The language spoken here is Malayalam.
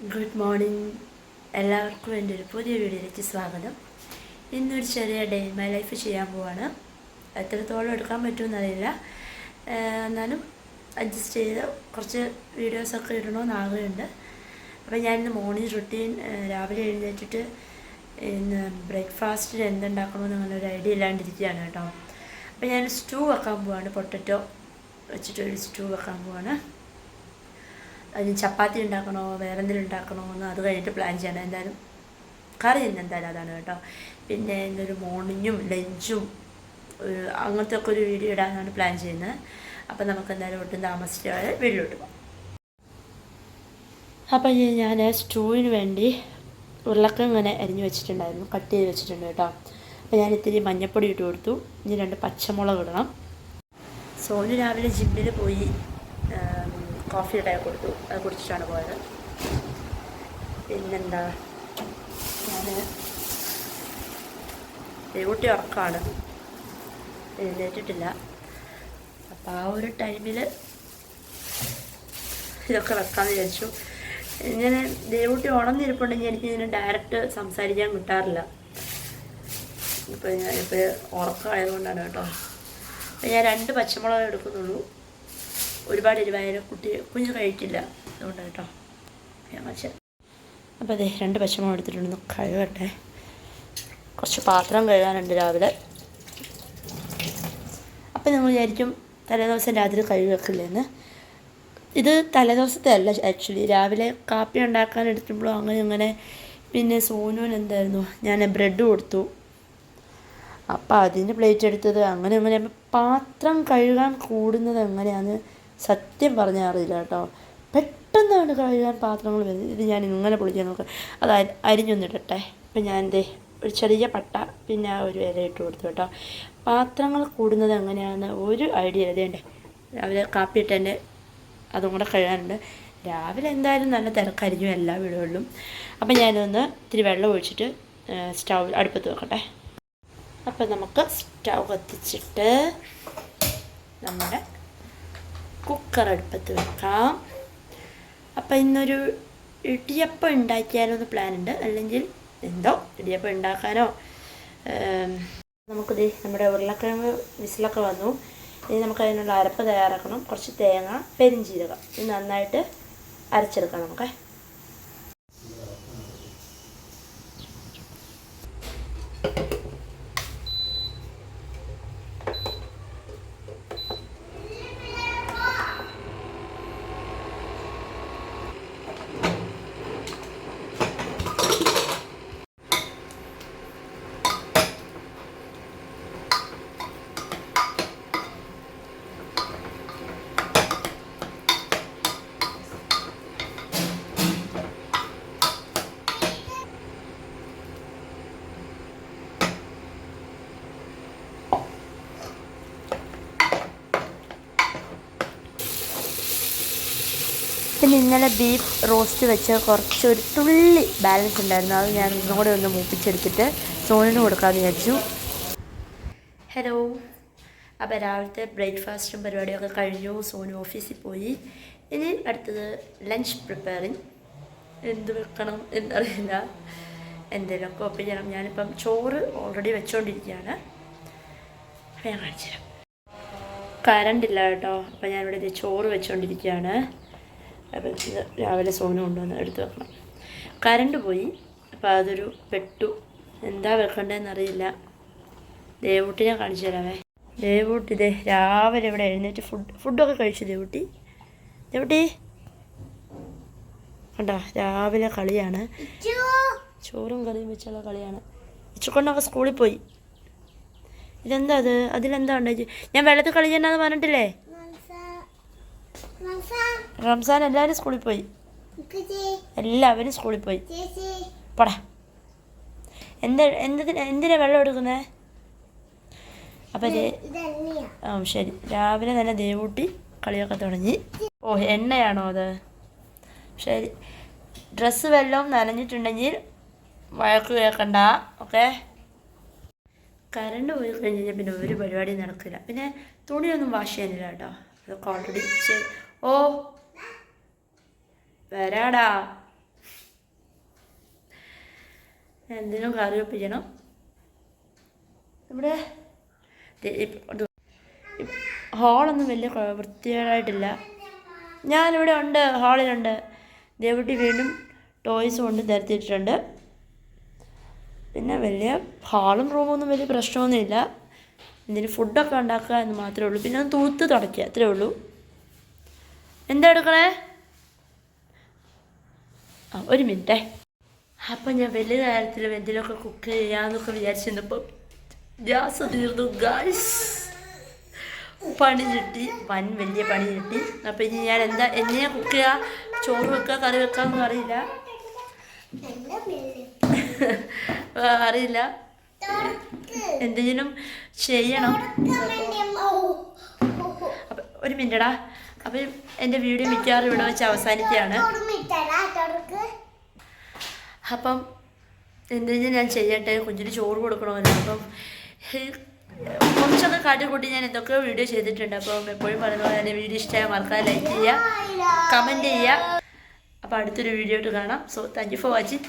ഗുഡ് മോർണിംഗ് എല്ലാവർക്കും എന്റെ ഒരു പുതിയ വീഡിയോയിലേക്ക് സ്വാഗതം. ഇന്നൊരു ചെറിയ ഡേ ഇൻ മൈ ലൈഫ് ചെയ്യാൻ പോവാണ്. എത്രത്തോളം എടുക്കാൻ പറ്റുമെന്നറിയില്ല എന്നാലും അഡ്ജസ്റ്റ് ചെയ്ത് കുറച്ച് വീഡിയോസൊക്കെ ഇടണമെന്ന് ആഗ്രഹമുണ്ട്. അപ്പോൾ ഞാനിന്ന് മോർണിംഗ് റുട്ടീൻ രാവിലെ എഴുന്നേറ്റിട്ട് ഇന്ന് ബ്രേക്ക്ഫാസ്റ്റിന് എന്തുണ്ടാക്കണമെന്ന് അങ്ങനെ ഒരു ഐഡിയ ഇല്ലാണ്ടിരിക്കുകയാണ് കേട്ടോ. അപ്പോൾ ഞാൻ സ്റ്റൂ വെക്കാൻ പോവാണ്. പൊട്ടറ്റോ വെച്ചിട്ട് ഒരു സ്റ്റൂ വെക്കാൻ പോവാണ്. അതിന് ചപ്പാത്തി ഉണ്ടാക്കണോ വേറെ എന്തെങ്കിലും ഉണ്ടാക്കണോ എന്ന് അത് കഴിഞ്ഞിട്ട് പ്ലാൻ ചെയ്യണം. എന്തായാലും കറി ഇന്ന് എന്തായാലും അതാണ് കേട്ടോ. പിന്നെ ഇന്നൊരു മോർണിംഗും ലഞ്ചും ഒരു അങ്ങനത്തെ ഒക്കെ ഒരു വീഡിയോ ഇടാനാണ് പ്ലാൻ ചെയ്യുന്നത്. അപ്പം നമുക്ക് എന്തായാലും ഒട്ടും താമസിച്ചാൽ വീട്ടിലോട്ട് പോകാം അപ്പം ഞാൻ സ്റ്റൂവിന് വേണ്ടി ഉരുളക്കം ഇങ്ങനെ അരിഞ്ഞു വെച്ചിട്ടുണ്ടായിരുന്നു. കട്ട് ചെയ്ത് വെച്ചിട്ടുണ്ട് കേട്ടോ. അപ്പോൾ ഞാൻ ഇത്തിരി മഞ്ഞപ്പൊടി ഇട്ട് കൊടുത്തു. ഇനി രണ്ട് പച്ചമുളക് ഇടണം. സോനു രാവിലെ ജിമ്മിൽ പോയി ആം, കോഫി ഉണ്ടാക്കി കൊടുത്തു. അത് കുടിച്ചിട്ടാണ് പോയത്. പിന്നെന്താ? ഞാൻ ദേവൂട്ടി ഉറക്കമാണ്. എഴുന്നേറ്റിട്ടില്ല. അപ്പോൾ ആ ഒരു ടൈമിൽ ഇതൊക്കെ വെക്കാമെന്ന് വിചാരിച്ചു. ഇങ്ങനെ ദേവൂട്ടി ഉണർന്നിരിപ്പുണ്ടെങ്കിൽ എനിക്ക് ഇങ്ങനെ ഡയറക്റ്റ് സംസാരിക്കാൻ കിട്ടാറില്ല. ഇപ്പോൾ ഞാൻ ഇപ്പോൾ ഉറക്കമായതുകൊണ്ടാണ് കേട്ടോ. ഞാൻ രണ്ട് പച്ചമുളക് എടുക്കുന്നുള്ളൂ. ഒരുപാട് എരിവായാലും കുട്ടി കുഞ്ഞ് കഴിക്കില്ല. അതുകൊണ്ട് കേട്ടോ. ഞാൻ അപ്പോൾ അതെ രണ്ട് പച്ചമുളക് എടുത്തിട്ടുണ്ടെന്ന് കഴുകട്ടെ. കുറച്ച് പാത്രം കഴുകാനുണ്ട് രാവിലെ. അപ്പം നിങ്ങൾ വിചാരിക്കും തലേദിവസം രാത്രി കഴുകി വെക്കില്ലെന്ന് ഇത് തലേദിവസത്തെ അല്ല ആക്ച്വലി രാവിലെ കാപ്പി ഉണ്ടാക്കാൻ എടുക്കുമ്പോഴും അങ്ങനെ ഇങ്ങനെ. പിന്നെ സോനുവിന് എന്തായിരുന്നു? ഞാൻ ബ്രെഡ് കൊടുത്തു. അപ്പം അതിന്റെ പ്ലേറ്റ് എടുത്തത് അങ്ങനെ അങ്ങനെ പാത്രം കഴുകാൻ കൂടുന്നത് എങ്ങനെയാന്ന് സത്യം പറഞ്ഞാൽ അറിയില്ല കേട്ടോ. പെട്ടെന്നാണ് കഴുകാൻ പാത്രങ്ങൾ വരുന്നത് ഇത് ഞാൻ ഇങ്ങനെ പൊളിക്കാൻ നോക്കാം. അത് അരി- അരിഞ്ഞൊന്നിടട്ടെ. അപ്പം ഞാൻ എന്തേ ഒരു ചെറിയ പട്ട പിന്നെ ആ ഒരു ഇല ഇട്ട് കൊടുത്തു കേട്ടോ. പാത്രങ്ങൾ കൂടുന്നത് എങ്ങനെയാണെന്ന് ഒരു ഐഡിയ ഇതേണ്ടേ രാവിലെ കാപ്പി ഇട്ട് എന്റെ അതും കൂടെ കഴുകാനുണ്ട്. രാവിലെ എന്തായാലും നല്ല തിരക്കരിഞ്ഞു എല്ലാ വീടുകളിലും. അപ്പം ഞാനൊന്ന് ഇത്തിരി വെള്ളം ഒഴിച്ചിട്ട് സ്റ്റൗ അടുപ്പത്ത് വെക്കട്ടെ. അപ്പം നമുക്ക് സ്റ്റൗ കത്തിച്ചിട്ട് നമ്മുടെ കുക്കർ അടുപ്പത്ത് വെക്കാം. അപ്പം ഇന്നൊരു ഇടിയപ്പം ഉണ്ടാക്കിയാലോ എന്ന് പ്ലാൻ ഉണ്ട്. അല്ലെങ്കിൽ എന്തോ ഇടിയപ്പം ഉണ്ടാക്കാനോ. നമുക്കിത് നമ്മുടെ ഉരുളക്കിഴങ്ങ് വിസിലൊക്കെ വന്നു. ഇനി നമുക്ക് അതിനുള്ള അരപ്പ് തയ്യാറാക്കണം. കുറച്ച് തേങ്ങ പെരിഞ്ചീരകം. ഇത് നന്നായിട്ട് അരച്ചെടുക്കാം നമുക്കേ. പിന്നെ ഇന്നലെ ബീഫ് റോസ്റ്റ് വെച്ച് കുറച്ചൊരു തുള്ളി ബാലൻസ് ഉണ്ടായിരുന്നു. അത് ഞാൻ ഒന്നുകൂടെ ഒന്ന് മൂപ്പിച്ചെടുത്തിട്ട് സോണിന് കൊടുക്കാമെന്ന് വിചാരിച്ചു. ഹലോ. അപ്പോൾ രാവിലത്തെ ബ്രേക്ക്ഫാസ്റ്റും പരിപാടിയൊക്കെ കഴിഞ്ഞു. സോനു ഓഫീസിൽ പോയി. ഇനി അടുത്തത് ലഞ്ച് പ്രിപ്പയറിങ്. എന്ത് വെക്കണം എന്നറിയില്ല. എന്തെങ്കിലുമൊക്കെ ഒപ്പിക്കണം ഞാനിപ്പം ചോറ് ഓൾറെഡി വെച്ചുകൊണ്ടിരിക്കുകയാണ് അപ്പോൾ ഞാൻ കാണിച്ചു തരാം കറണ്ടില്ല കേട്ടോ. അപ്പോൾ ഞാനിവിടെ ചോറ് വെച്ചുകൊണ്ടിരിക്കുകയാണ് അപ്പം ഇത് രാവിലെ സോനം കൊണ്ടുവന്ന് എടുത്ത് വെക്കണം. കറണ്ട് പോയി. അപ്പോൾ അതൊരു പെട്ടു. എന്താ വെക്കണ്ടതെന്ന് അറിയില്ല. ദേവൂട്ടിനെ കാണിച്ചു തരാമേ ദേവൂട്ടി ഇതേ രാവിലെ ഇവിടെ എഴുന്നേറ്റ് ഫുഡ് ഫുഡൊക്കെ കഴിച്ചു ദേവൂട്ടി. ദേവൂട്ടി. കണ്ടോ? രാവിലെ കളിയാണ്. ചോറും കറിയും വെച്ചുള്ള കളിയാണ്. ഇച്ചുകൊണ്ടൊക്കെ സ്കൂളിൽ പോയി. ഇതെന്താ അത്? അതിലെന്താ ഉണ്ടായി? ഞാൻ വെള്ളത്തിൽ കളിക്കണ്ടെന്ന് പറഞ്ഞിട്ടില്ലേ? റംസാൻ. എല്ലാവരും സ്കൂളിൽ പോയി. എല്ലാവരും സ്കൂളിൽ പോയി. പോടാ. എന്താ എന്തിനാ എന്തിനാ വെള്ളം എടുക്കുന്നേ? അപ്പം ആ ശരി. രാവിലെ തന്നെ ദേവൂട്ടി കളിയൊക്കെ തുടങ്ങി. ഓ എണ്ണയാണോ അത്? ശരി. ഡ്രസ്സ് വല്ലതും നനഞ്ഞിട്ടുണ്ടെങ്കിൽ വഴക്ക് കേൾക്കണ്ട. ഓക്കെ? കറണ്ട് പോയി കഴിഞ്ഞ് കഴിഞ്ഞാൽ പിന്നെ ഒരു പരിപാടി നടക്കില്ല. പിന്നെ തുണിയൊന്നും വാഷ് ചെയ്യാനില്ല കേട്ടോ. അതൊക്കെ ഓൾറെഡി ഓ. വരാടാ. എന്തിനും കറി വെപ്പിക്കണം? ഇവിടെ. ഹാളൊന്നും വലിയ വൃത്തികേടായിട്ടില്ല. ഞാനിവിടെ ഉണ്ട് ഹാളിലുണ്ട്. ദേവുട്ടി വീണ്ടും ടോയ്സ് കൊണ്ട് നിരത്തിയിട്ടുണ്ട് പിന്നെ വലിയ ഹാളും റൂമൊന്നും വലിയ പ്രശ്നമൊന്നുമില്ല. എന്തിന് ഫുഡൊക്കെ ഉണ്ടാക്കുക എന്ന് മാത്രമേ ഉള്ളൂ. പിന്നെ ഒന്ന് തൂത്ത് തുടയ്ക്കുക അത്രേ ഉള്ളൂ. എന്താ എടുക്കണേ? ആ ഒരു മിനിറ്റേ. അപ്പം ഞാൻ വലിയ കാര്യത്തിൽ എന്തെങ്കിലുമൊക്കെ കുക്ക് ചെയ്യാമെന്നൊക്കെ വിചാരിച്ചിരുന്നപ്പോൾ ഗ്യാസ് തീർന്നു ഗാസ് പണി കിട്ടി. വൻ വലിയ പണി കിട്ടി. അപ്പം ഇനി ഞാൻ എന്താ എന്നെ കുക്ക് ചെയ്യുക ചോറ് വെക്കുക കറി വെക്കാമെന്നും അറിയില്ല. അറിയില്ല. എന്തെങ്കിലും ചെയ്യണം. ഒരു മിനിറ്റടാ. അപ്പം എന്റെ വീഡിയോ മിക്കവാറും ഇവിടെ വെച്ച് അവസാനിക്കുകയാണ്. അപ്പം എന്തെങ്കിലും ഞാൻ ചെയ്യട്ടെ? കുഞ്ഞിന് ചോറ് കൊടുക്കണമല്ലോ. അപ്പം കുറച്ചൊക്കെ കാട്ടിക്കൂട്ടി ഞാൻ എന്തൊക്കെയോ വീഡിയോ ചെയ്തിട്ടുണ്ട്. അപ്പം എപ്പോഴും പറയുന്ന പോലെ തന്നെ വീഡിയോ ഇഷ്ടമായ മറക്കാതെ ലൈക്ക് ചെയ്യുക കമന്റ് ചെയ്യുക. അപ്പോൾ അടുത്തൊരു വീഡിയോ ആയിട്ട് കാണാം. So thank you for watching